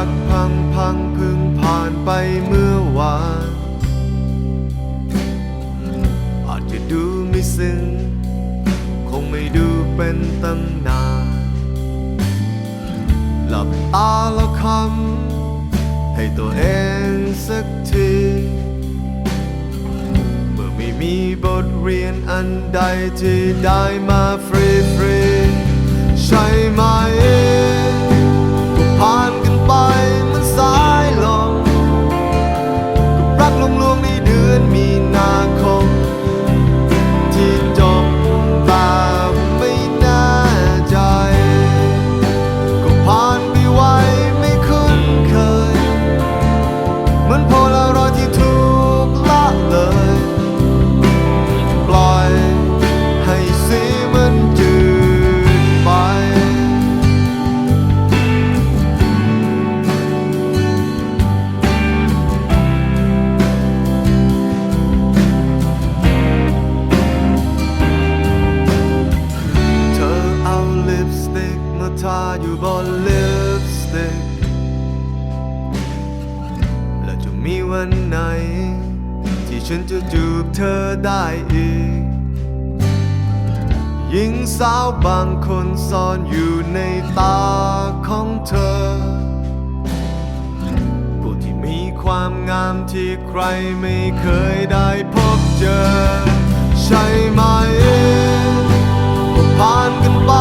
พังเพิ่งผ่านไปเมื่อวานอาจจะดูไม่ซึ้งคงไม่ดูเป็นตำนานหลับตาแล้วคำให้ตัวเองสักที เมื่อไม่มีบทเรียนอันใดที่ได้มาฟรีฟรีใช่ไหม ติกและจะมีวันไหน ที่ฉันจะจูบเธอได้อีก หญิงสาวบางคนซ่อนอยู่ในตาของเธอ ผู้ที่มีความงามที่ใครไม่เคยได้พบเจอ ใช่ไหมก็ผ่านกันไป